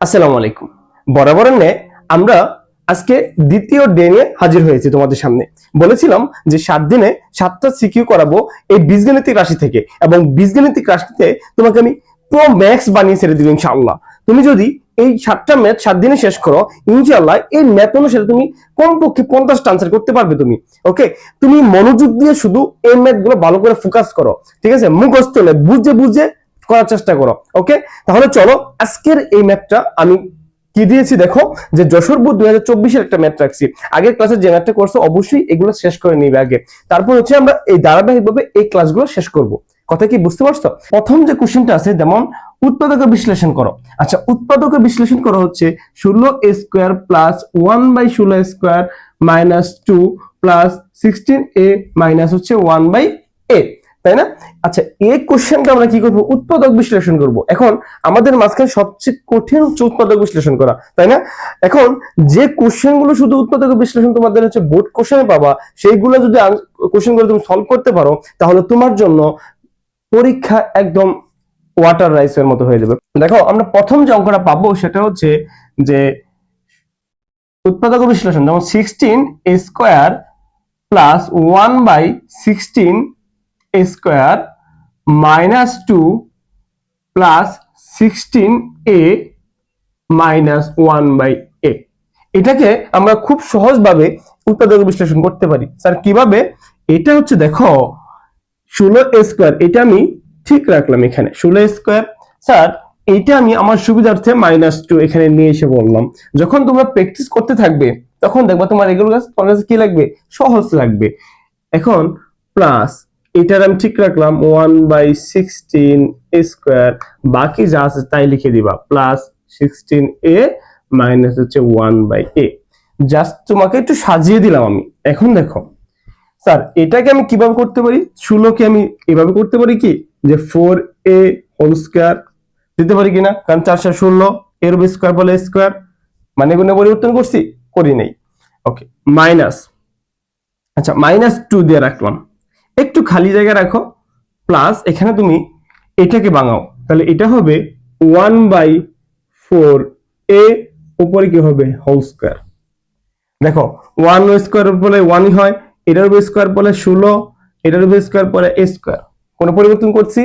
আসসালামু আলাইকুম। বরাবরের ন্যায় আমরা আজকে দ্বিতীয় ডে নিয়ে হাজির হয়েছি তোমাদের সামনে। বলেছিলাম যে সাত দিনে সাতটা সিকিউ করাবো এই বীজগণিতিক রাশি থেকে এবং বীজগণিতিক রাশিতে তোমাকে আমি প্রো ম্যাক্স বানিয়ে ছেড়ে দিব ইনশাআল্লাহ। তুমি যদি এই সাতটা ম্যাথ সাত দিনে শেষ করো, ইনশাআল্লাহ এই ম্যাথ অনুসারে তুমি কমপক্ষে পঞ্চাশটা আনসার করতে পারবে তুমি। ওকে তুমি মনোযোগ দিয়ে শুধু এই ম্যাথগুলো ভালো করে ফোকাস করো। ঠিক আছে? মুখস্থ নয় বুঝে বুঝে করার চেষ্টা করো ওকে তাহলে চলো, আজকের এই ম্যাথটা আমি কি দিয়েছি দেখো, যে যশোর দুই হাজার চব্বিশের একটা ম্যাথ রাখছি। আগের ক্লাসে যে ম্যাথটা করছ, অবশ্যই এগুলো শেষ করে নিবে আগে। তারপর হচ্ছে আমরা এই ধারাবাহিকভাবে এই ক্লাসগুলো শেষ করব। কথা কি, বুঝতে পারছ? প্রথম যে কোশ্চেনটা আছে, যেমন উৎপাদক বিশ্লেষণ করো। আচ্ছা উৎপাদক বিশ্লেষণ করা হচ্ছে ষোলো a square plus one by ষোলো square minus two plus sixteen a minus হচ্ছে ওয়ান বাই এ তাই না? আচ্ছা এই কোশ্চেনটা আমরা কি করব? উৎপাদক বিশ্লেষণ করব। এখন আমাদের মাঝখানে সবচেয়ে কঠিন হচ্ছে উৎপাদক বিশ্লেষণ করা, তাই না? এখন যে কোশ্চেনগুলো শুধু উৎপাদক বিশ্লেষণ তোমাদের হচ্ছে বোর্ড কোশ্চেনে পাবা, সেইগুলো যদি কোশ্চেনগুলো তুমি সলভ করতে পারো, তাহলে তোমার জন্য পরীক্ষা একদম ওয়াটার রাইসের মতো হয়ে যাবে। দেখো, আমরা প্রথম যে অঙ্কটা পাবো সেটা হচ্ছে যে উৎপাদক বিশ্লেষণ, যেমন sixteen square plus one by sixteen square minus two plus sixteen a minus one by a. এটাকে আমরা খুব সহজভাবে উৎপাদক বিশ্লেষণ করতে পারি। স্যার, কীভাবে? এটা হচ্ছে দেখো, ষোলো স্কোয়ার, এটা আমি ঠিক রাখলাম এখানে, ষোলো স্কোয়ার। স্যার, এটা আমি আমার সুবিধার্থে মাইনাস টু এখানে নিয়ে এসে বললাম। যখন তোমরা প্র্যাকটিস করতে থাকবে, তখন দেখবা তোমার এগুলো কাছে কাছে কি লাগবে? সহজ লাগবে। এখন প্লাস এটার আমি ঠিক রাখলাম ওয়ান বাই সিক্সটিন স্কোয়ার বাকি যা আছে তাই লিখে দিবা প্লাস সিক্সটিন এ মাইনাস হচ্ছে ওয়ান বাই এ জাস্ট তোমাকে একটু সাজিয়ে দিলাম আমি, এখন দেখো। স্যার এটাকে আমি কীভাবে করতে পারি? ষোলোকে আমি এভাবে করতে পারি কি? যে ফোর এ হোল স্কোয়ার দিতে পারি কিনা? কারণ চারশো ষোলো, এর স্কোয়ার বলে স্কোয়ার মানে কোনো পরিবর্তন করছি, করি নেই। ওকে মাইনাস আচ্ছা মাইনাস টু দিয়ে রাখলাম। একটু খালি জায়গা রাখো প্লাস এখানে তুমি এটাকে বাঙাও তাহলে এটা হবে ওয়ান বাই ফোর এ উপরে কি হবে? হোল স্কোয়ার দেখো ওয়ান স্কোয়ার বলে ওয়ানই হয়, এটার উপর স্কোয়ার বলে ষোলো, এটার উপর স্কোয়ার বলে এ স্কোয়ার কোনো পরিবর্তন করছি?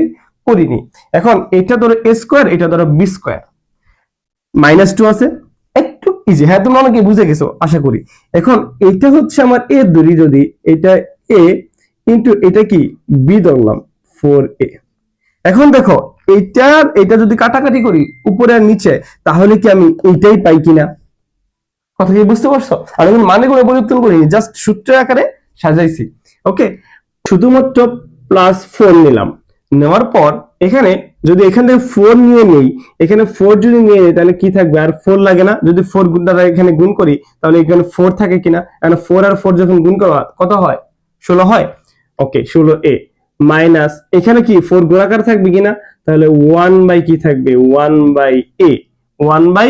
করিনি। এখন এটা ধরো এ স্কোয়ার এটা ধরো বি স্কোয়ার মাইনাস টু আছে, একটু ইজি হ্যাঁ তোমরা অনেকে বুঝে গেছো, আশা করি। এখন এটা হচ্ছে আমার এ দূরি যদি, এটা এ ইন্টু এটা কি? বি ধরলাম ফোর এ এখন দেখো, এইটার এটা যদি কাটাকাটি করি উপরে আর নিচে, তাহলে কি আমি এইটাই পাই কিনা? কথা কি বুঝতে পারছ? আমি কোনো মানে করে পরিবর্তন করিনি জাস্ট সূত্রের আকারে সাজাইছি। ওকে শুধুমাত্র প্লাস ফোর নিলাম। নেওয়ার পর, এখানে যদি এখান থেকে ফোর নিয়ে নেই, এখানে ফোর যদি নিয়ে নেই, তাহলে কি থাকবে? আর ফোর লাগে না। যদি ফোর গুণ দ্বারা এখানে গুণ করি, তাহলে এখানে ফোর থাকে কিনা? ফোর আর ফোর যখন গুণ করা কত হয়? ষোলো হয়। ওকে ষোলো এ মাইনাস এখানে কি ফোর গোলাকার থাকবে কিনা? তাহলে ওয়ান বাই কি থাকবে? One by a one by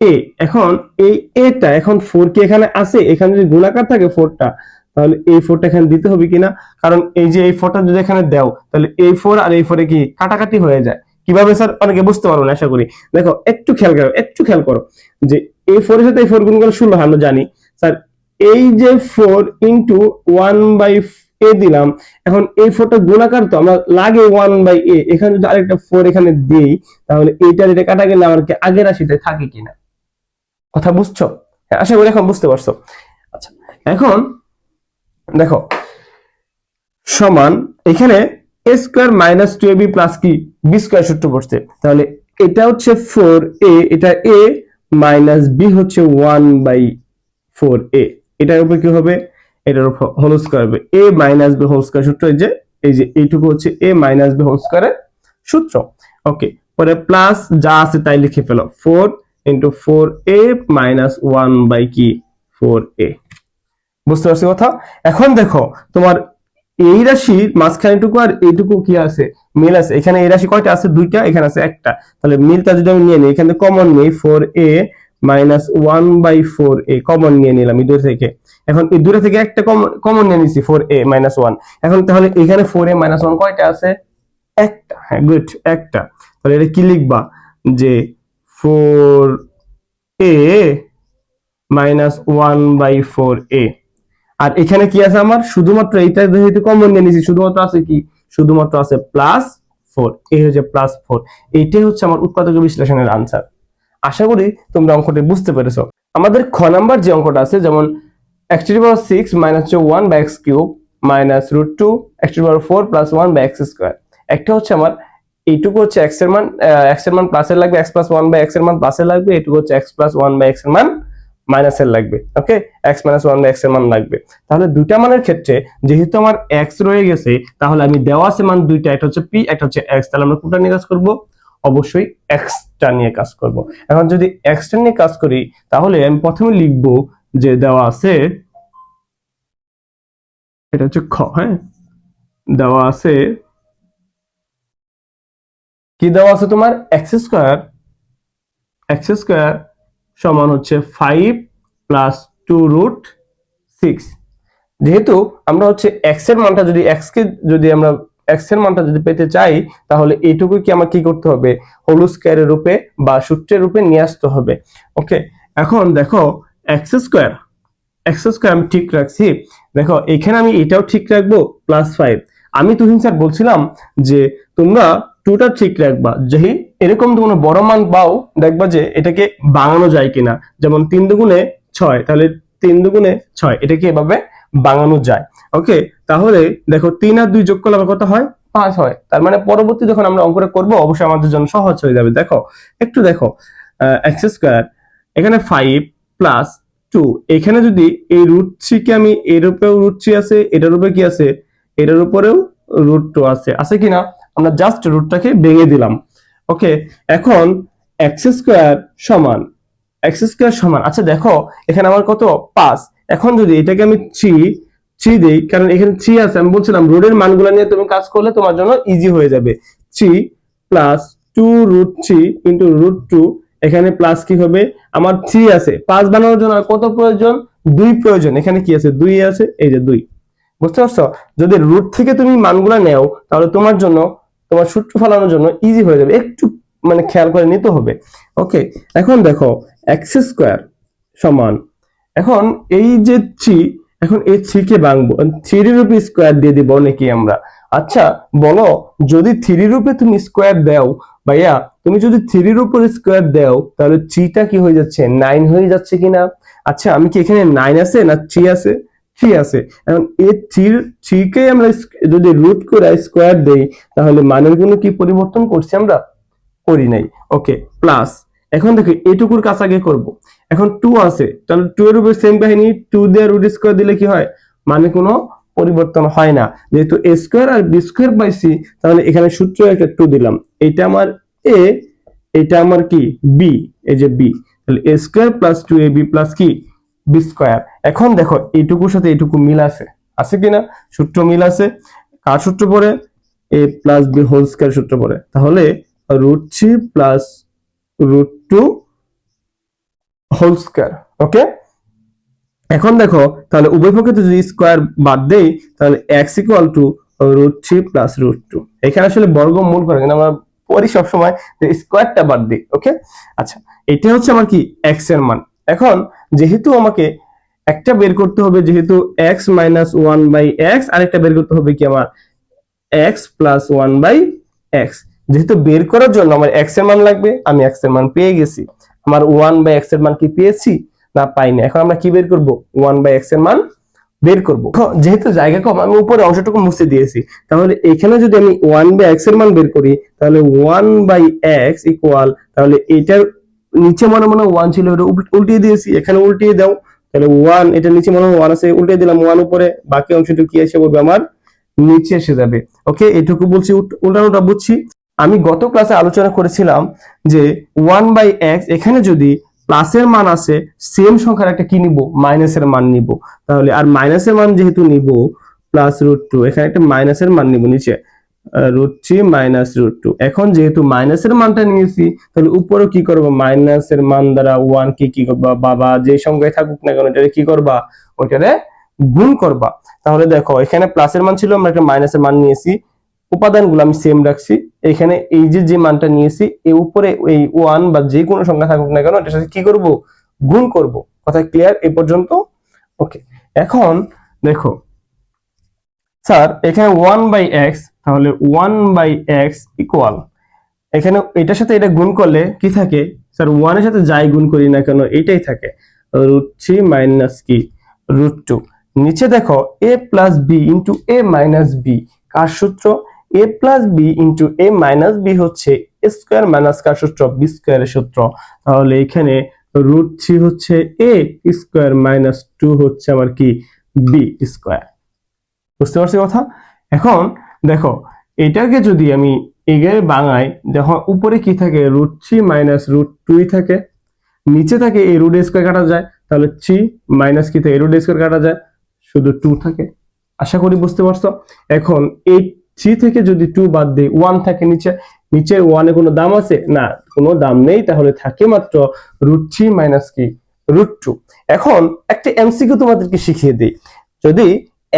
a এখন এই এটা এখন ফোর কি এখানে আছে? এখানে যদি গুণাকার থাকে ফোরটা তাহলে এই ফোরটা এখানে দিতে হবে কিনা? কারণ এই যে এই ফোরটা যদি এখানে দাও, তাহলে এই ফোর আর এই ফোরে কি কাটাকাটি হয়ে যায়। কীভাবে স্যার অনেকে বুঝতে পারব না আশা করি। দেখো, একটু খেয়াল করো, একটু খেয়াল করো যে এই ফোরের সাথে এই ফোর গুণ করে ষোলো, আমরা জানি। স্যার এই যে four into one by a দিলাম। এখন এই ফোরটা গুণাকার তো, আমরা লাগে ওয়ান বাই এ এখানে যদি আরেকটা ফোর এখানে দিই, তাহলে এইটা এটা কাটা গেলে আমার কি আগের রাশিতে থাকে কিনা? কথা বুঝছ? হ্যাঁ আশা করি এখন বুঝতে পারছ। আচ্ছা এখন দেখো, সমান এখানে a square minus two a b plus কি? বি স্কোয়ার সূত্র পড়ছে। তাহলে এটা হচ্ছে ফোর এ এটা এ মাইনাস বি হচ্ছে ওয়ান বাই ফোর এ এটার উপর কি হবে? এটার হোল স্কোয়ার হবে। A minus b whole square সূত্র এই যে এই যে এইটুকু হচ্ছে এ মাইনাস বি হোল স্কোয়ারের সূত্র। ওকে পরে প্লাস যা আছে তাই লিখে ফেলো। Four into four a minus one by কি ফোর এ বুঝতে পারছি কথা? এখন দেখো, তোমার এই রাশির মাঝখানেটুকু আর এইটুকু কি আছে? মিল আছে। এখানে এই রাশি কয়টা আছে? দুইটা, এখানে আছে একটা। তাহলে মিলটা যদি আমি নিয়ে নিই, এখানে কমন নেই। Four a minus one by four a common নিয়ে নিলাম এই দূরে থেকে। এখন এই দূরে থেকে একটা কমন নিয়ে নিছি ফোর এ মাইনাস ওয়ান এখন তাহলে এখানে ফোর এ মাইনাস ওয়ান কয়টা আছে? একটা। হ্যাঁ গুড একটা। তাহলে এটা কি লিখবা? যে four a minus one by four a আর এখানে কি আছে আমার? শুধুমাত্র এইটা যেহেতু কমন নিয়ে নিয়েছি শুধুমাত্র আছে কি? শুধুমাত্র আছে প্লাস ফোর এই হচ্ছে প্লাস ফোর এইটাই হচ্ছে আমার উৎপাদক বিশ্লেষণের আনসার আশা করি তোমরা অঙ্কটি বুঝতে পেরেছ। আমাদের খ নাম্বার যে অঙ্কটা আছে, যেমন x to power six minus হচ্ছে one by x cube minus root two x to power four plus one by x square একটা হচ্ছে আমার, এইটুকু হচ্ছে এক্সের মান এক্সের মান প্লাসের লাগবে এক্স প্লাস ওয়ান বাই এক্সের মান প্লাসের লাগবে, এইটুকু হচ্ছে এক্স প্লাস ওয়ান বাই এক্সের মান মাইনাসের লাগবে okay x minus one by এক্সের মান লাগবে। তাহলে দুইটা মানের ক্ষেত্রে যেহেতু আমার এক্স রয়ে গেছে, তাহলে আমি দেওয়া আছে মান দুইটা, একটা হচ্ছে পি একটা হচ্ছে এক্স তাহলে আমরা কোনটা নিয়ে কাজ করব? অবশ্যই এক্সটা নিয়ে কাজ করব। এখন যদি এক্সটা নিয়ে কাজ করি, তাহলে আমি প্রথমে লিখব যে দেওয়া আছে, এটা হচ্ছে খ হ্যাঁ? দেওয়া আছে, কি দেওয়া আছে তোমার? এক্স স্কোয়ার এক্স স্কোয়ার সমান হচ্ছে five plus two root six যেহেতু আমরা হচ্ছে এক্সের মানটা যদি এক্স কে যদি আমরা এক্সের মানটা যদি পেতে চাই, তাহলে এইটুকু কি আমার কি করতে হবে? হোল স্কোয়ারের রূপে বা সূত্রের রূপে নিয়ে আসতে হবে। ওকে এখন দেখো এক্স স্কোয়ার এক্স স্কোয়ার আমি ঠিক রাখছি। দেখো, এখানে আমি এটাও ঠিক রাখব প্লাস ফাইভ আমি তুহিন স্যার বলছিলাম যে, তোমরা টুটা ঠিক রাখবা। যেই এরকম তোমরা বড় মান পাও, দেখবা যে এটাকে বাঙানো যায় কিনা। যেমন তিন দুগুণে ছয়, তাহলে তিন দুগুণে ছয়, এটাকে এভাবে বাঙানো যায়। ওকে তাহলে দেখো তিন আর দুই যোগ করলে আমার কত হয়? পাঁচ হয়। তার মানে পরবর্তী যখন আমরা অঙ্কটা করব, অবশ্যই আমাদের জন্য সহজ হয়ে যাবে। দেখো, একটু দেখো এক্স স্কোয়ার এখানে ফাইভ প্লাস টু এখানে যদি এই রুট থ্রি কে আমি এর উপরেও রুট থ্রি আছে, এটার উপরে কি আছে? এটার উপরেও রুট টু আছে। আছে কিনা? আমরা জাস্ট রুটটাকে ভেঙে দিলাম। ওকে এখন এক্স স্কোয়ার সমান এক্স স্কোয়ার সমান। আচ্ছা দেখো, এখানে আমার কত? পাঁচ। এখন যদি এটাকে আমি থ্রি থ্রি দিই, কারণ এখানে থ্রি আছে। আমি বলছিলাম রুটের মানগুলো নিয়ে তুমি কাজ করলে তোমার জন্য ইজি হয়ে যাবে। Three plus two root three into root two এখানে প্লাস কি হবে? আমার থ্রি আছে। পাঁচ বানানোর জন্য কত প্রয়োজন? দুই প্রয়োজন। এখানে কি আছে? দুই আছে, এই যে দুই। বুঝতে পারছ? যদি রুট থেকে তুমি মানগুলো নেও, তাহলে তোমার জন্য, তোমার সূত্র ফলানোর জন্য ইজি হয়ে যাবে। একটু মানে খেয়াল করে নিতে হবে। ওকে এখন দেখো এক্স স্কোয়ার সমান। এখন এই যে থ্রি এখন এই থ্রি কে ভাঙবো। থ্রি রূপে স্কোয়ার দিয়ে দিব নাকি আমরা। আচ্ছা বলো, যদি থ্রি রূপে তুমি স্কোয়ার দাও, ভাইয়া, তুমি যদি থ্রির উপরে স্কোয়ার দাও, তাহলে থ্রিটা কি হয়ে যাচ্ছে? নাইন হয়ে যাচ্ছে কিনা? আচ্ছা আমি কি এখানে নাইন আছে না থ্রি আছে? থ্রি আছে। এখন এই থ্রি থ্রিকে আমরা যদি রুট করে স্কোয়ার দেই, তাহলে মানের কোনো কি পরিবর্তন করছি আমরা? করি নাই। ওকে প্লাস এখন দেখো এটুকুর কাছ আগে করব। এখন টু আছে, তাহলে টু এর উপরে সেম কাহিনী টু দিয়ে রুট স্কোয়ার দিলে কি হয়? মানে কোনো পরিবর্তন হয় না। যেহেতু এ স্কোয়ার আর বি স্কোয়ার পাইছি, তাহলে এখানে সূত্র একটা টু দিলাম। এটা আমার এ এটা আমার কি? বি এই যে বি তাহলে a square plus two a b plus কি? বি স্কোয়ার এখন দেখো, এইটুকুর সাথে এইটুকু মিল আছে। আছে কিনা? সূত্র মিল আছে। কার সূত্র পড়ে? A plus b whole square সূত্র পড়ে। তাহলে root three plus root two whole square okay এখন দেখো, তাহলে উভয় পক্ষে যদি স্কোয়ার বাদ দেই, তাহলে x equal to root three plus root two এখানে আসলে বর্গমূল করে কিন্তু আমরা পড়ি সবসময় যে স্কোয়ারটা বাদ দিই ওকে আচ্ছা এটা হচ্ছে আমার কি? এক্সের মান। এখন, যেহেতু আমাকে একটা বের করতে হবে, যেহেতু x minus one by x আরেকটা বের করতে হবে কি আমার? X plus one by x যেহেতু বের করার জন্য আমার এক্সের মান লাগবে, আমি এক্সের মান পেয়ে গেছি। আমার ওয়ান বাই এক্সের মান কি পেয়েছি? না, পাইনি। এখন আমরা কি বের করব? ওয়ান বাই এক্সের মান বের করব। যেহেতু জায়গা কম, আমি উপরে অংশটুকু মুছে দিয়েছি। তাহলে এখানে যদি আমি ওয়ান বাই এক্সের মান বের করি, তাহলে ওয়ান বাই এক্স ইকুয়াল তাহলে এটার নিচে মনে মনে ওয়ান ছিল উল্টিয়ে দিয়েছি। এখানে উল্টিয়ে দাও। তাহলে ওয়ান এটা নিচে মনে ওয়ান আছে, উল্টিয়ে দিলাম ওয়ান উপরে। বাকি অংশটুকু কি এসে বলবে আমার নিচে এসে যাবে। ওকে এটুকু বলছি উল্ট- উল্টানোটা বুঝছি। আমি গত ক্লাসে আলোচনা করেছিলাম যে ওয়ান বাই এক্স এখানে যদি প্লাসের মান আছে সেম সংখ্যার একটা কি নিব? মাইনাসের মান নিব। তাহলে আর মাইনাসের মান যেহেতু নিব প্লাস রুট টু এখানে একটা মাইনাসের মান নিব নিচে। Root three minus root two এখন যেহেতু মাইনাসের মানটা নিয়েছি, তাহলে উপরেও কি করব? মাইনাসের মান দ্বারা ওয়ান কি কি করবা? বাবা, যে সংখ্যায় থাকুক না কেন এটারে কি করবা? ওইটারে গুণ করবা। তাহলে দেখো, এখানে প্লাসের মান ছিল, আমরা একটা মাইনাসের মান নিয়েছি। উপাদানগুলো আমি সেম রাখছি। এখানে এই যে যে মানটা নিয়েছি এর উপরে এই ওয়ান বা যে কোনো সংখ্যা থাকুক না কেন, এটার সাথে কি করব? গুণ করব। কথা ক্লিয়ার এই পর্যন্ত? ওকে এখন দেখো, স্যার, এখানে ওয়ান বাই এক্স তাহলে ওয়ান বাই এক্স ইকুয়াল এখানে এটার সাথে এটা গুণ করলে কি থাকে? স্যার ওয়ানের সাথে যাই গুণ করি না কেন, এটাই থাকে। রুট থ্রি মাইনাস কি? রুট টু নিচে দেখো a plus b into a minus b কার সূত্র? A plus b into a minus b হচ্ছে এ স্কোয়ার মাইনাস কার সূত্র বি স্কোয়ারের সূত্র। তাহলে এখানে রুট থ্রি হচ্ছে এ স্কোয়ার মাইনাস টু হচ্ছে আমার কি? বি স্কোয়ার বুঝতে পারছি কথা? এখন দেখো, এটাকে যদি আমি এগের বাঙাই, দেখো উপরে কি থাকে? রুট থ্রি মাইনাস রুট টুই থাকে। নিচে থাকে এই রুট স্কোয়ার কাটা যায়। তাহলে থ্রি মাইনাস কি থাকে? রুট স্কোয়ার কাটা যায়। শুধু টু থাকে। আশা করি বুঝতে পারছ? এখন এই থ্রি থেকে যদি টু বাদ দিই ওয়ান থাকে নিচে, নিচের ওয়ানে কোনো দাম আছে? না, কোনো দাম নেই, তাহলে থাকে মাত্র রুট থ্রি মাইনাস কি? রুট টু এখন একটা এমসিকিউ তোমাদেরকে শিখিয়ে দিই। যদি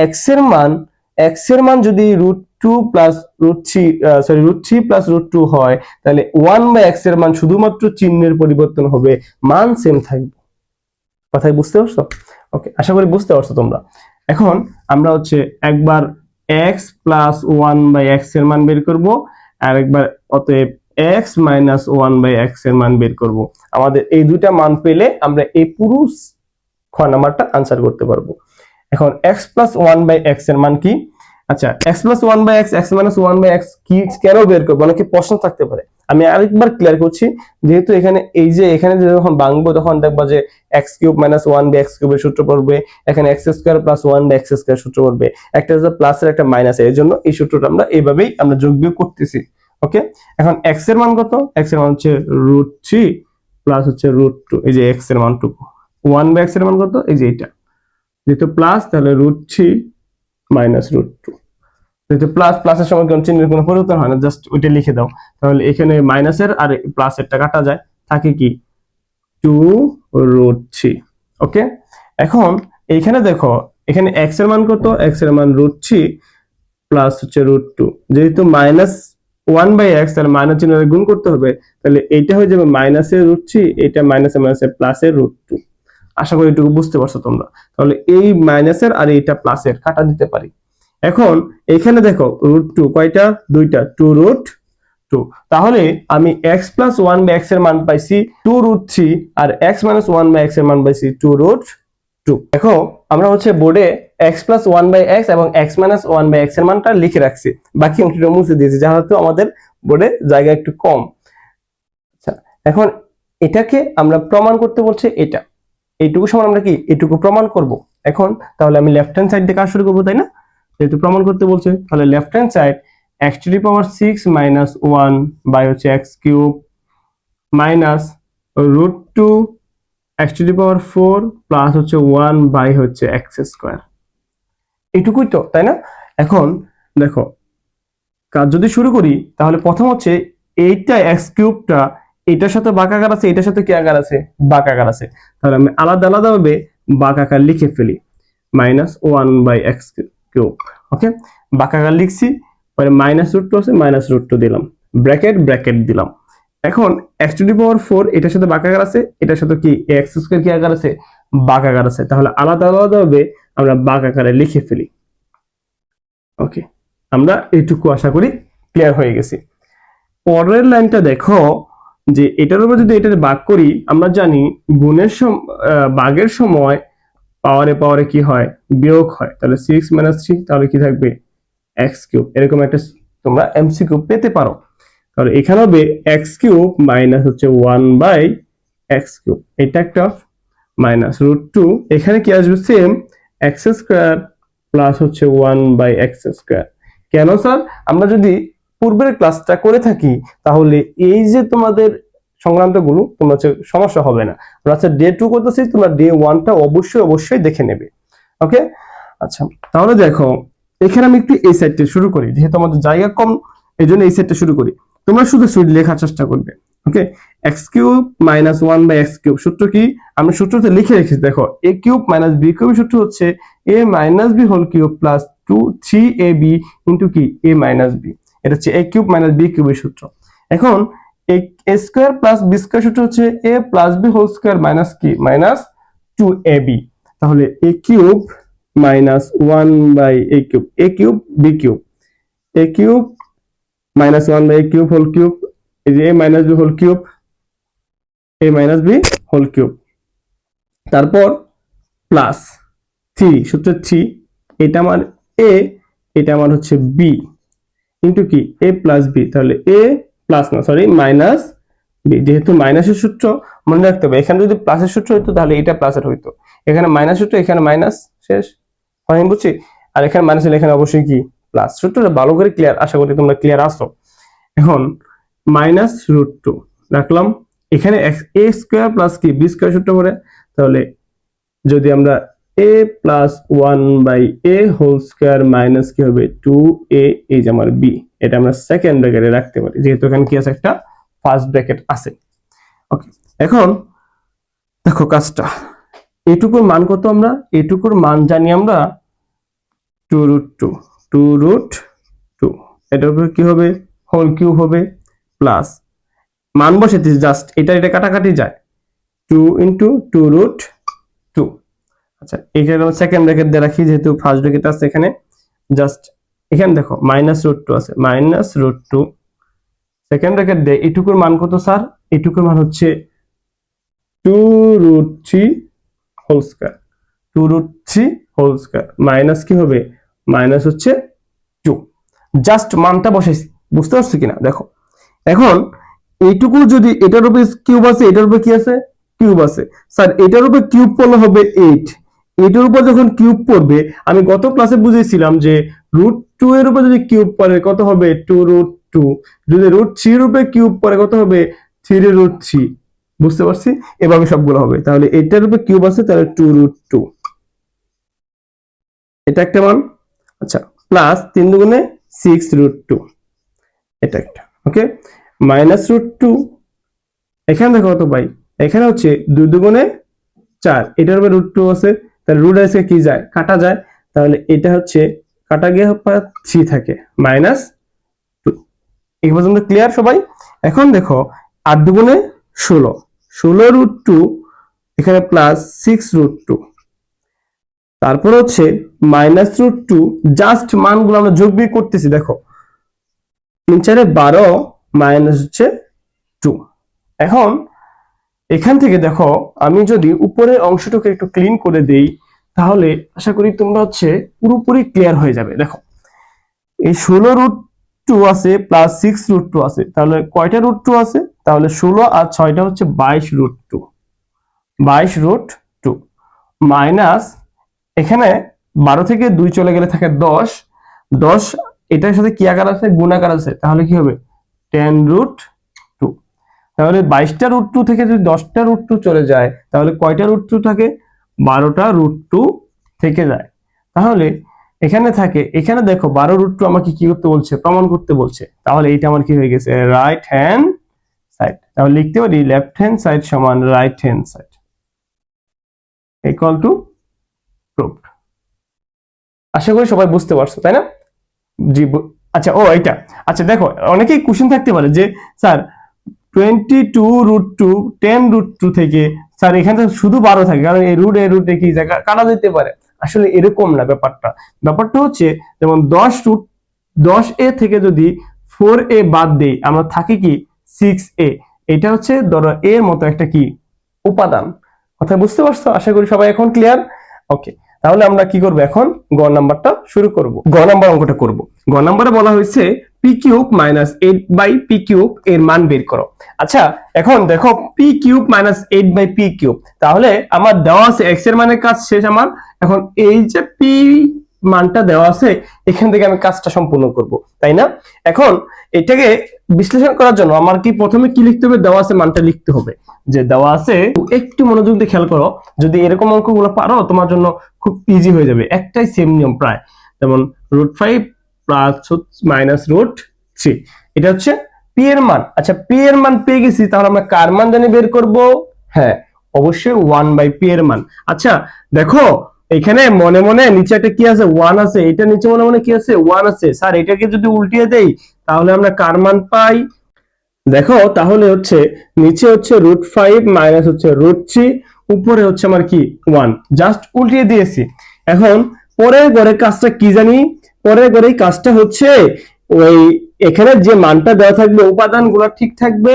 এক্সের মান এক্সের মান যদি root two plus root three sorry root three plus root two হয়, তাহলে ওয়ান বাই এক্সের মান শুধুমাত্র চিহ্নের পরিবর্তন হবে, মান সেম থাকবে। কথাই বুঝতে পারছ? ওকে আশা করি বুঝতে পারছ তোমরা। এখন আমরা হচ্ছে একবার এক্স প্লাস ওয়ান বাই এক্সের মান বের করব। আর একবার অতএব এক্স মাইনাস ওয়ান বাই এক্সের মান বের করব। আমাদের এই দুইটা মান পেলে আমরা এই পুরো খ নাম্বারটা আনসার করতে পারব। এখন এক্স প্লাস ওয়ান বাই এক্সের মান কি? আচ্ছা x plus one by x x minus one by x কি, কেন বের করব? অনেকে প্রশ্ন থাকতে পারে। আমি আরেকবার ক্লিয়ার করছি, যেহেতু এখানে এই যে, এখানে যখন ভাঙবো, তখন দেখব যে x cube minus one by x কিউবের সূত্র পড়বে, এখানে x square plus one by x square সূত্র পড়বে। একটা হচ্ছে প্লাস এর একটা মাইনাস এর জন্য এই সূত্রটা আমরা এইভাবেই আমরা যোগ বিয়োগ করতেছি ওকে এখন এক্সের মান কত? এক্সের মান হচ্ছে রুট থ্রি প্লাস হচ্ছে রুট টু এই যে এক্সের মান মানটুকু। ওয়ান বাই এক্সের মান কত? এই যে এটা। যেহেতু প্লাস তাহলে root three minus root two যেহেতু প্লাস প্লাসের সময় কোন চিহ্নের কোনো পরিবর্তন হয় না জাস্ট ওইটা লিখে দাও। তাহলে এখানে মাইনাসের আর প্লাসেরটা কাটা যায়। থাকে কি? টু রুট থ্রি ওকে এখন এইখানে দেখো, এখানে এক্সের মান কত? এক্সের মান রুট থ্রি প্লাস হচ্ছে রুট টু যেহেতু মাইনাস ওয়ান বাই এক্স তাহলে মাইনাস চিহ্ন গুণ করতে হবে। তাহলে এইটা হয়ে যাবে মাইনাসের রুট থ্রি এটা মাইনাসে মাইনাসে প্লাসের রুট টু আশা করি এটুকু বুঝতে পারছ তোমরা। তাহলে এই মাইনাসের আর এইটা প্লাসের কাটা দিতে পারি। এখন এখানে দেখো রুট টু কয়টা? দুইটা। টু রুট টু তাহলে আমি এক্স প্লাস ওয়ান বাই এক্সের মান পাইছি টু রুট থ্রি আর এক্স মাইনাস ওয়ান বাই এক্সের মান পাইছি টু রুট টু দেখো, আমরা হচ্ছে বোর্ডে x plus one by x এবং এক্স মাইনাস ওয়ান বাই এক্সের মানটা লিখে রাখছি। বাকি অংশটা মুছে দিয়েছি, যেহেতু আমাদের বোর্ডে জায়গা একটু কম। আচ্ছা এখন এটাকে আমরা প্রমাণ করতে বলছে এটা। এইটুকু সমান আমরা কি? এটুকু প্রমাণ করব। এখন তাহলে আমি লেফট হ্যান্ড সাইড দিয়ে কাজ শুরু করব, তাই না? যেহেতু প্রমাণ করতে বলছে, তাহলে left hand side x to the power six minus one by হচ্ছে x cube minus root two x to the power four plus হচ্ছে ওয়ান বাই হচ্ছে এক্স স্কোয়ার এটুকুই তো, তাই না? এখন দেখো, কাজ যদি শুরু করি, তাহলে প্রথম হচ্ছে এইটা এক্স কিউবটা এটার সাথে বাঁকাকার আছে, এটার সাথে কি আকার আছে? বাঁকাকার আছে। তাহলে আমি আলাদা আলাদা ভাবে বাঁকাকার লিখে ফেলি। Minus one by x cube. Okay? বাঁকাকার লিখছি, পরে মাইনাস রুট টু আছে মাইনাস রুট টু দিলাম। ব্র্যাকেট ব্র্যাকেট দিলাম। এখন x to the power four, এটার সাথে বাঁকাকার আছে, এটার সাথে কি এক্স স্কোয়ার কি আকার আছে? বাঁকাকার আছে। তাহলে আলাদা আলাদা ভাবে আমরা বাঁকাকারে লিখে ফেলি। ওকে? আমরা এইটুকু আশা করি ক্লিয়ার হয়ে গেছি। পরের লাইনটা দেখো। যে এটার উপর যদি এটা ভাগ করি, আমরা জানি গুণের ভাগের সময় পাওয়ারে পাওয়ারে কি হয়? বিয়োগ হয়। তাহলে সিক্স মাইনাস থ্রি তাহলে কি থাকবে? এক্স কিউব এরকম একটা তোমরা এমসিকিউ পেতে পারো। তাহলে এখানে হবে এক্স কিউব মাইনাস হচ্ছে ওয়ান বাই এক্স কিউব এটা একটা মাইনাস রুট টু এখানে কি আসবে? সেম এক্স স্কোয়ার প্লাস হচ্ছে ওয়ান বাই এক্স স্কোয়ার কেন স্যার আমরা যদি পূর্বের ক্লাসটা করে থাকি, তাহলে এই যে তোমাদের সংক্রান্তগুলো তোমরা সমস্যা হবে না। আমরা হচ্ছে ডে টু করতেছি, তোমরা ডে ওয়ানটা অবশ্যই অবশ্যই দেখে নেবে। ওকে আচ্ছা তাহলে দেখো, এখানে আমি একটু এই সাইডটা শুরু করি, যেহেতু আমাদের জায়গা কম এই জন্য এই সাইডটা শুরু করি। তোমরা শুধু শুধু লেখার চেষ্টা করবে। Okay x cube minus one by x cube সূত্র কি? আমি সূত্রতে লিখে রেখেছি, দেখো a cube minus b cube সূত্র হচ্ছে a minus b whole cube plus two three a b into কি? এ মাইনাস বি এটা হচ্ছে এ কিউব মাইনাস বি কিউবের সূত্র। এখন a square plus b square সূত্র হচ্ছে a plus b whole square minus কি? মাইনাস টু এ বি তাহলে a cube minus one by a cube. A cube b cube. A cube minus one by a cube whole cube. এই যে a minus b whole cube a minus b whole cube. তারপর plus three সূত্র three এটা আমার এ এটা আমার হচ্ছে B into কি? এ প্লাস বি তাহলে এ প্লাস না সরি মাইনাস বি যেহেতু মাইনাসের সূত্র মনে রাখতে হবে, এখানে যদি প্লাসের সূত্র হইতো, তাহলে এটা প্লাসের হইতো। এখানে মাইনাস সূত্র, এখানে মাইনাস শেষ। আমি বুঝছি? আর এখানে মাইনাস হলে এখানে অবশ্যই কি? প্লাস সূত্রটা ভালো করে ক্লিয়ার আশা করি তোমরা ক্লিয়ার আসো এখন মাইনাস রুট টু রাখলাম। এখানে এ স্কোয়ার প্লাস কি? বি স্কোয়ার সূত্র করে তাহলে যদি আমরা a plus one by a whole square minus কি হবে? টু এ এই আমার বি এটা আমরা সেকেন্ড ব্র্যাকেটে রাখতে পারি। যেহেতু এখানে কি আছে? একটা ফার্স্ট ব্র্যাকেট আছে। ওকে এখন দেখো কাজটা। এটুকুর মান কত আমরা? এটুকুর মান জানি আমরা two root two two root two এটার উপরে কি হবে? হোল কিউব হবে প্লাস মান বসে জাস্ট এটা এটা কাটাকাটি যায়। টু ইন্টু টু রুট আচ্ছা এখানে সেকেন্ড ব্র্যাকেট দিয়ে রাখি, যেহেতু ফার্স্ট ব্র্যাকেট আছে এখানে। জাস্ট এখানে দেখো মাইনাস রুট টু আছে। Minus root two second bracket দিয়ে এটুকুর মান কত, স্যার? এটুকুর মান হচ্ছে two root three whole square two root three whole square minus কি হবে? মাইনাস হচ্ছে টু জাস্ট মানটা বসাইছি। বুঝতে পারছ কিনা? দেখো। এখন এইটুকু যদি এটার উপরে কিউব আছে, এটার উপরে কি আছে? কিউব আছে। স্যার এটার উপরে কিউব পড়লে হবে এইট এটার উপর যখন কিউব পড়বে, আমি গত ক্লাসে বুঝেছিলাম যে রুট টু এর উপর যদি কিউব পড়ে, কত হবে টু রুট টু যদি রুট থ্রির উপরে কিউব পড়ে, কত হবে? থ্রি রুট থ্রি বুঝতে পারছি? এভাবে সবগুলো হবে। তাহলে এটার উপরে কিউব আছে, তাহলে টু রুট টু এটা একটা মান? আচ্ছা প্লাস তিন দুগুণে সিক্স রুট টু এটা একটা ওকে মাইনাস রুট টু এখানে দেখো কত পাই? এখানে হচ্ছে দুই দুগুণে চার। এটার উপরে রুট টু আছে। তাহলে রুট আছে কি যায়? কাটা যায়। তাহলে এটা হচ্ছে কাটা গিয়ে থ্রি থাকে। মাইনাস টু এই পর্যন্ত ক্লিয়ার সবাই? এখন দেখো, আট দুগুণে ষোলো। ষোলো রুট টু এখানে প্লাস সিক্স রুট টু তারপর হচ্ছে মাইনাস রুট টু জাস্ট মানগুলো আমরা যোগ বিয়োগ করতেছি, দেখো। তিন চারে বারো মাইনাস হচ্ছে টু এখন এখান থেকে দেখো, আমি যদি উপরের অংশটাকে একটু ক্লিন করে দেই, তাহলে আশা করি তোমরা হচ্ছে পুরোপুরি ক্লিয়ার হয়ে যাবে। দেখো, এই ষোলো রুট টু আছে প্লাস সিক্স রুট টু আছে, তাহলে কয়টা রুট টু আছে? তাহলে ষোলো আর ছয়টা হচ্ছে বাইশ রুট টু বাইশ রুট টু মাইনাস এখানে বারো থেকে দুই চলে গেলে থাকে দশ। দশ, এটার সাথে কি আকার আছে? গুণাকার আছে। তাহলে কি হবে? টেন রুট তাহলে বাইশটা রুট টু থেকে যদি দশটা রুট টু চলে যায়, তাহলে কয়টা রুট টু থাকে? বারোটা রুট টু থেকে যায়। তাহলে এখানে থাকে, এখানে দেখো বারো রুট টু আমাকে কি করতে বলছে? প্রমাণ করতে বলছে। তাহলে এইটা আমার কি হয়ে গেছে? রাইট হ্যান্ড সাইড তাহলে লিখতে পারি লেফট হ্যান্ড সাইড সমান right hand side equal to proved আশা করি সবাই বুঝতে পারছ, তাই না? জি আচ্ছা ও এটা আচ্ছা দেখো, অনেকেই কোশ্চেন থাকতে পারে যে, sir twenty two root two ten root two থেকে স্যার এখানে শুধু বারো থাকে, কারণ এই রুট এ রুটে কি জায়গা, কাটা যেতে পারে। আসলে এরকম না ব্যাপারটা। ব্যাপারটা হচ্ছে, যেমন দশ রুট দশ এ থেকে যদি ফোর এ বাদ দেই, আমরা থাকি কি সিক্স এ এটা হচ্ছে ধরো এর মতো একটা কি উপাদান। কথা বুঝতে পারছ? আশা করি সবাই এখন ক্লিয়ার ওকে তাহলে আমরা কি করব এখন? গ নাম্বারটা শুরু করব। গ নাম্বার অঙ্কটা করব। গ নাম্বারে বলা হয়েছে p cube minus eight by p cube এর মান বের করো। আচ্ছা এখন দেখো p cube minus eight by p cube তাহলে আমার দেওয়া আছে এক্সের মানের কাজ শেষ আমার। এখন এই যে পি মানটা দেওয়া আছে, এখান থেকে আমি কাজটা সম্পূর্ণ করব, তাই না? এখন এটাকে বিশ্লেষণ করার জন্য আমার কি প্রথমে কি লিখতে হবে? দেওয়া আছে মানটা লিখতে হবে। যে দেওয়া আছে, একটু মনোযোগ দিয়ে খেয়াল করো, যদি এরকম অঙ্কগুলো পারো, তোমার জন্য খুব ইজি হয়ে যাবে। একটাই সেম নিয়ম প্রায়। যেমন root five plus minus root three এটা হচ্ছে পি এর মান। আচ্ছা পি এর মান পেয়ে গেছি, তাহলে আমরা কার মান জানি বের করব? হ্যাঁ অবশ্যই ওয়ান বাই পি এর মান। আচ্ছা দেখো, এখানে মনে মনে নিচে একটা কি আছে? ওয়ান আছে। এটা নিচে মনে মনে কি আছে? ওয়ান আছে। স্যার, এটাকে যদি উল্টিয়ে দেই, তাহলে আমরা কার মান পাই? দেখো, তাহলে হচ্ছে নিচে হচ্ছে রুট ফাইভ মাইনাস হচ্ছে রুট থ্রি উপরে হচ্ছে আমার কি? ওয়ান জাস্ট উল্টিয়ে দিয়েছি। এখন, পরের ঘরের কাজটা কি জানি? পরের ঘরের কাজটা হচ্ছে, ওই এখানে যে মানটা দেওয়া থাকবে উপাদানগুলো ঠিক থাকবে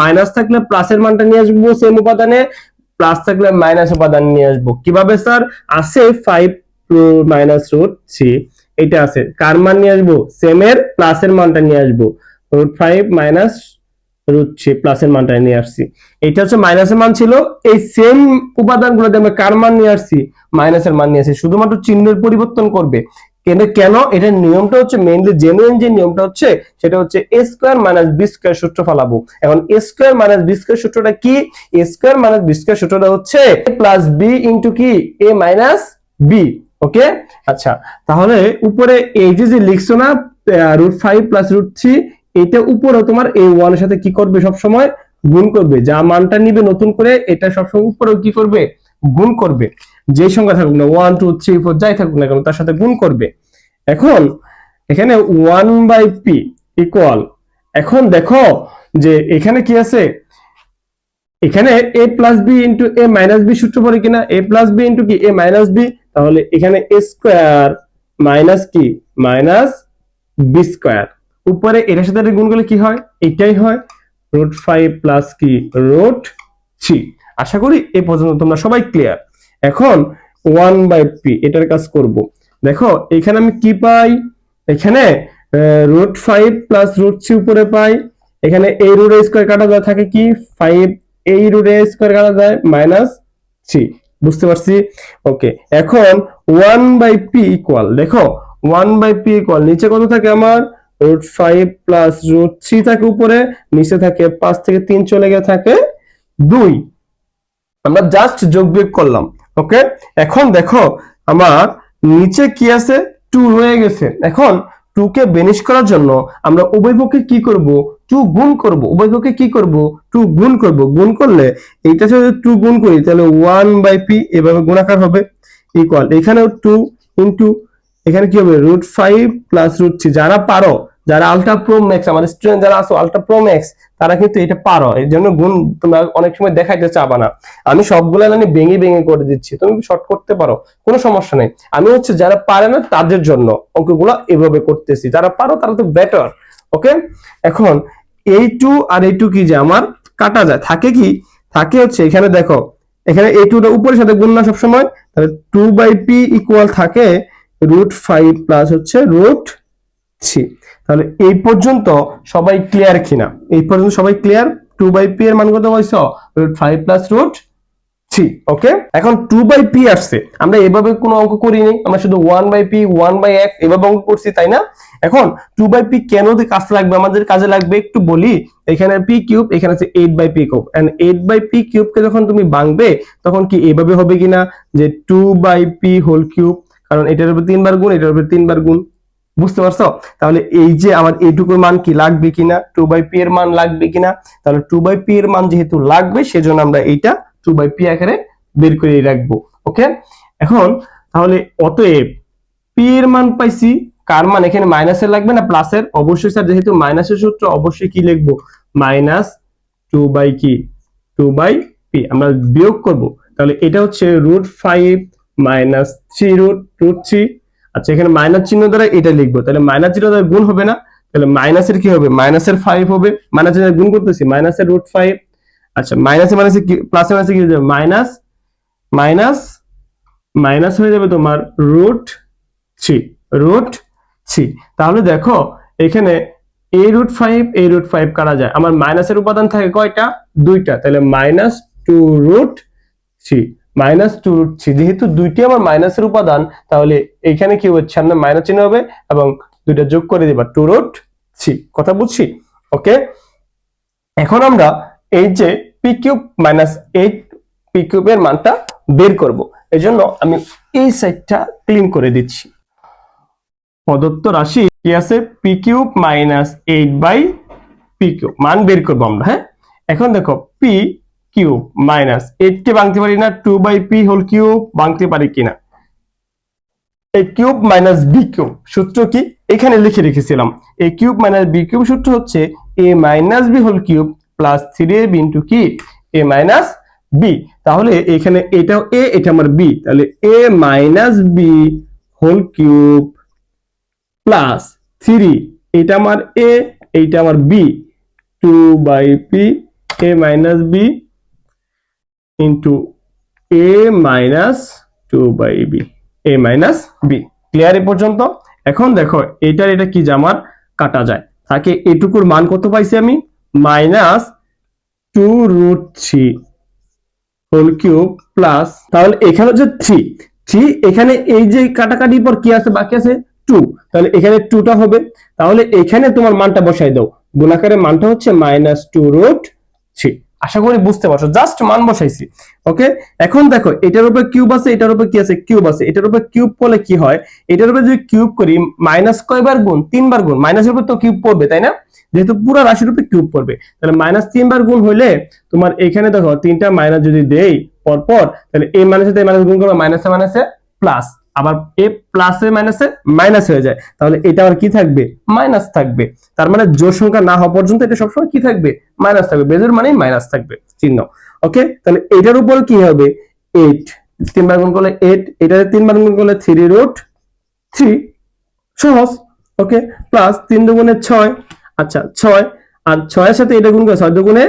মাইনাস থাকলে প্লাসের মানটা নিয়ে আসব সেম উপাদানে প্লাস থাকলে মাইনাস উপাদান নিয়ে আসব। কীভাবে স্যার আছে ফাইভ মাইনাস রুট থ্রি এটা আছে কার মান নিয়ে আসব? সেম এর প্লাসের মানটা নিয়ে আসব। Root five minus root three প্লাসের মানটা নিয়ে আসছি। এটা হচ্ছে মাইনাসের মান ছিল, এই সেম উপাদানগুলোতে আমরা কার মান নিয়ে আসছি? মাইনাসের মান নিয়ে আসছি। শুধুমাত্র চিহ্নের পরিবর্তন করবে। কিন্তু কেন এটার নিয়মটা হচ্ছে মেইনলি জেনুইন যে নিয়মটা হচ্ছে, সেটা হচ্ছে a square minus b square সূত্র ফলাবো। এখন a square minus b square সূত্রটা কি? A square minus b square সূত্রটা হচ্ছে এ প্লাস বি ইন্টু কি? এ মাইনাস বি ওকে আচ্ছা তাহলে উপরে এই যে যে লিখছো না root five plus root three এটা উপরে তোমার এই ওয়ানের সাথে কি করবে সব সময় গুণ করবে। যা মানটা নিবে নতুন করে, এটা সবসময় উপরেও কি করবে? গুণ করবে। যে সংখ্যা থাকুক না ওয়ান টু থ্রি ফোর যাই থাকুক না কেন, তার সাথে গুণ করবে। এখন, এখানে ওয়ান বাই পি ইকুয়াল এখন দেখো যে এখানে কি আছে? এখানে a plus b into a minus b সূত্র পড়ে কিনা? এ প্লাস বি ইন্টু কি? এ মাইনাস বি তাহলে এখানে এ স্কোয়ার মাইনাস কি? মাইনাস বি স্কোয়ার উপরে এটার সাথে গুণ করলে কি হয়? এটাই হয় রুট ফাইভ প্লাস কি? রুট থ্রি আশা করি এ পর্যন্ত তোমরা সবাই ক্লিয়ার এখন ওয়ান বাই পি এটার কাজ করব। দেখো, এখানে আমি কি পাই? এখানে root five plus root three উপরে পাই। এখানে এই রুট স্কোয়ার কাটা যায়, থাকে কি? ফাইভ এই রুট স্কোয়ার কাটা যায় মাইনাস থ্রি বুঝতে পারছি? ওকে এখন ওয়ান বাই পি ইকুয়াল দেখো ওয়ান বাই পি ইকুয়াল নিচে কত থাকে আমার? Root five plus root three থাকে উপরে, নিচে থাকে পাঁচ থেকে তিন, চলে গিয়ে থাকে দুই। আমরা জাস্ট যোগ বিয়োগ করলাম। ওকে এখন দেখো, আমার নিচে কি আছে? টু রয়ে গেছে। এখন টু কে বেনিশ করার জন্য আমরা উভয় পক্ষে কি করব? টু গুণ করব। উভয় পক্ষে কি করব? টু গুণ করব। গুণ করলে এইটা যদি টু গুণ করি, তাহলে ওয়ান বাই পি এভাবে গুণাকার হবে। ইকুয়াল এখানেও টু ইন্টু এখানে কি হবে? Root five plus root three যারা পারো যারা আলট্রা প্রো ম্যাক্স আমাদের স্টুডেন্ট যারা আছো আলট্রা প্রো ম্যাক্স তারা কিন্তু এটা পারো। এর জন্য গুণ তোমরা অনেক সময় দেখাইতে চাবা না। আমি সবগুলো লাইনে ভেঙে ভেঙে করে দিচ্ছি। তুমি শর্ট করতে পারো, কোনো সমস্যা নেই। আমি হচ্ছে যারা পারে না তাদের জন্য অঙ্কগুলো এভাবে করতেছি। যারা পারো তারা তো বেটার ওকে এখন এই টু আর এই টু কি যে আমার কাটা যায়? থাকে কি? থাকে হচ্ছে এখানে দেখো, এখানে এই টুটা উপরের সাথে গুণ না সবসময়, তাহলে টু বাই পি ইকুয়াল থাকে রুট ফাইভ প্লাস হচ্ছে রুট থ্রি তাহলে এই পর্যন্ত সবাই ক্লিয়ার কিনা? এই পর্যন্ত সবাই ক্লিয়ার টু বাই পি এর মান কত পাইছো? Root five plus root three okay এখন টু বাই পি আসছে। আমরা এভাবে কোনো অঙ্ক করিনি। আমরা শুধু one by p one by x এভাবে অঙ্ক করছি, তাই না? এখন টু বাই পি কেন কাজ লাগবে? আমাদের কাজে লাগবে একটু বলি। এখানে পি কিউব এখানে আছে eight by p cube and eight by p কিউবকে যখন তুমি ভাঙবে, তখন কি এভাবে হবে কিনা? যে two by p whole cube কারণ এটার উপর তিনবার গুণ, এটার উপর তিনবার গুণ। বুঝতে পারছ? তাহলে এই যে আমার এইটুকুর মান কি লাগবে কিনা? টু বাই পি এর মান লাগবে কিনা? তাহলে টু বাই পি এর মান যেহেতু লাগবে, সেজন্য আমরা এইটা টু বাই পি আকারে বের করে রাখব ওকে এখন, তাহলে অতএব পি এর মান পাইছি, কার মান? এখানে মাইনাসের লাগবে না প্লাসের অবশ্যই স্যার যেহেতু মাইনাসের সূত্র অবশ্যই কি লিখব? মাইনাস টু বাই কি টু বাই পি আমরা বিয়োগ করব। তাহলে এটা হচ্ছে root five minus three root root three আচ্ছা এখানে মাইনাস চিহ্ন দ্বারা এটা লিখব। তাহলে মাইনাস চিহ্ন দ্বারা গুণ হবে না? তাহলে মাইনাসের কি হবে? মাইনাসের ফাইভ হবে। মাইনাস গুণ করতেছি মাইনাসের রুট ফাইভ আচ্ছা মাইনাসে মাইনাসে প্লাসে মাইনাসে কি হয়ে যাবে? মাইনাস মাইনাস মাইনাস হয়ে যাবে তোমার রুট থ্রি রুট থ্রি তাহলে দেখো, এখানে এই রুট ফাইভ এই রুট ফাইভ কাটা যায়? আমার মাইনাসের উপাদান থাকে কয়টা? দুইটা। তাহলে minus two root three minus two root three. যেহেতু দুইটি আমার মাইনাসের উপাদান, তাহলে এখানে কি হচ্ছে? সামনে মাইনাস চিহ্ন হবে এবং দুইটা যোগ করে দিবা টু রুট থ্রি। কথা বুঝছি? ওকে? এখন আমরা এই যে p cube minus eight p কিউবের মানটা বের করব। এজন্য আমি এই সাইডটা ক্লিন করে দিচ্ছি। প্রদত্ত রাশি কি আছে? P cube minus eight by p cube. মান বের করব আমরা হ্যাঁ? এখন দেখো পি কিউব মাইনাস এইট কে ভাঙতে পারি না two by p whole cube ভাঙতে পারি কিনা? A cube minus b cube সূত্র কি? এখানে লিখে রেখেছিলাম। A cube minus b cube সূত্র হচ্ছে a minus b whole cube plus three a b into কি এ মাইনাস বি তাহলে এখানে এটাও এ এটা আমার বি তাহলে a minus b whole cube plus three এটা আমার এ এইটা আমার b two by p a minus b into a minus two by b a minus b clear এ পর্যন্ত? এখন দেখো, এটার এটা কি যে আমার কাটা যায়? তাকে এটুকুর মান কত পাইছি আমি? Minus two root three whole cube plus তাহলে এখানে হচ্ছে থ্রি থ্রি এখানে এই যে কাটাকাটির পর কি আছে? বাকি আছে টু তাহলে এখানে টুটা হবে। তাহলে এখানে তোমার মানটা বসাই দাও। গুণাকারের মানটা হচ্ছে মাইনাস টু রুট আশা করি বুঝতে পারছ। জাস্ট মান বসাইছি। ওকে এখন দেখো, এটার উপরে কিউব আছে, এটার উপরে কি আছে? কিউব আছে। এটার উপরে কিউব করলে কি হয়? এটার উপরে যদি কিউব করি মাইনাস কয়বার গুণ? তিনবার গুণ। মাইনাসের উপর তো কিউব পড়বে, তাই না? যেহেতু পুরো রাশির উপরে কিউব পড়বে। তাহলে মাইনাস তিনবার গুণ হইলে তোমার এখানে দেখো, তিনটা মাইনাস যদি দেই, পরপর, তাহলে এই মাইনাসে মাইনাস গুণ করবে মাইনাসে মাইনাসে প্লাস আবার এ প্লাসে মাইনাসে মাইনাস হয়ে যায়। তাহলে এটা আবার কি থাকবে? মাইনাস থাকবে। তার মানে জোর সংখ্যা না হওয়া পর্যন্ত এটা সবসময় কি থাকবে? মাইনাস থাকবে। বেজোর মানে মাইনাস থাকবে, চিহ্ন। ওকে তাহলে এটার উপর কি হবে? এইট তিনবার গুণ করলে এইট এটাতে তিনবার গুণ করলে থ্রি রুট থ্রি সহজ। ওকে প্লাস তিন দুগুণে ছয় আচ্ছা ছয়। আর ছয়ের সাথে এটা গুণ করে ছয় দুগুণে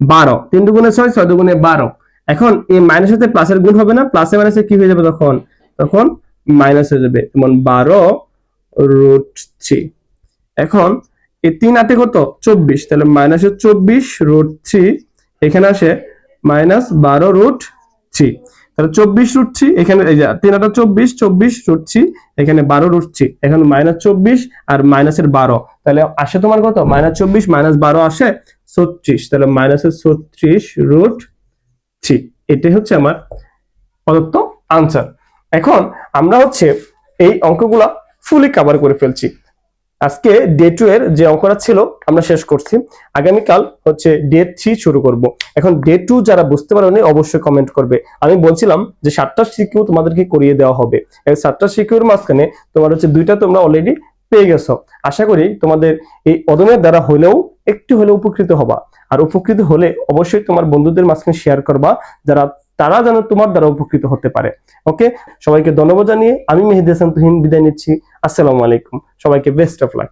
বারো। তিন দুগুণে ছয় ছয় দুগুণে বারো। এখন এই মাইনাসের সাথে প্লাসের গুণ হবে না। প্লাসে মাইনাসে কি হয়ে যাবে তখন? তখন মাইনাস হয়ে যাবে, যেমন বারো রুট থ্রি এখন এই তিন আটে কত? চব্বিশ। তাহলে মাইনাসের চব্বিশ রুট থ্রি এখানে আসে মাইনাস বারো রুট থ্রি তাহলে চব্বিশ রুট থ্রি এখানে এই যে তিন আটা চব্বিশ চব্বিশ রুট থ্রি এখানে বারো রুট থ্রি এখানে মাইনাস চব্বিশ আর মাইনাসের বারো। তাহলে আসে তোমার কত? মাইনাস চব্বিশ মাইনাস বারো আসে ছত্রিশ। তাহলে মাইনাসের ছত্রিশ রুট থ্রি এটাই হচ্ছে আমার প্রদত্ত আনসার এখন আমরা হচ্ছে এই অঙ্কগুলা ফুলি কভার করে ফেলছি। আজকে ডে টু এর যে অঙ্কটা ছিল, আমরা শেষ করছি। আগামীকাল হচ্ছে ডে থ্রি শুরু করব। এখন ডে টু যারা বুঝতে পারেনি, অবশ্যই কমেন্ট করবে। আমি বলছিলাম যে সাতটা সিকিউ তোমাদেরকে করিয়ে দেওয়া হবে। এই সাতটা সিকিউর মাঝখানে তোমার হচ্ছে দুইটা তোমরা অলরেডি পেয়ে গেছো। আশা করি তোমাদের এই অদমের দ্বারা হলেও, একটু হলেও উপকৃত হবা। আর উপকৃত হলে অবশ্যই তোমার বন্ধুদের মাঝখানে শেয়ার করবা, যারা, তারা যেন তোমার দ্বারা উপকৃত হতে পারে। ওকে সবাইকে ধন্যবাদ জানিয়ে আমি মেহেদি হাসান তুহিন বিদায় নিচ্ছি। আসসালামু আলাইকুম। সবাইকে বেস্ট অফ লাক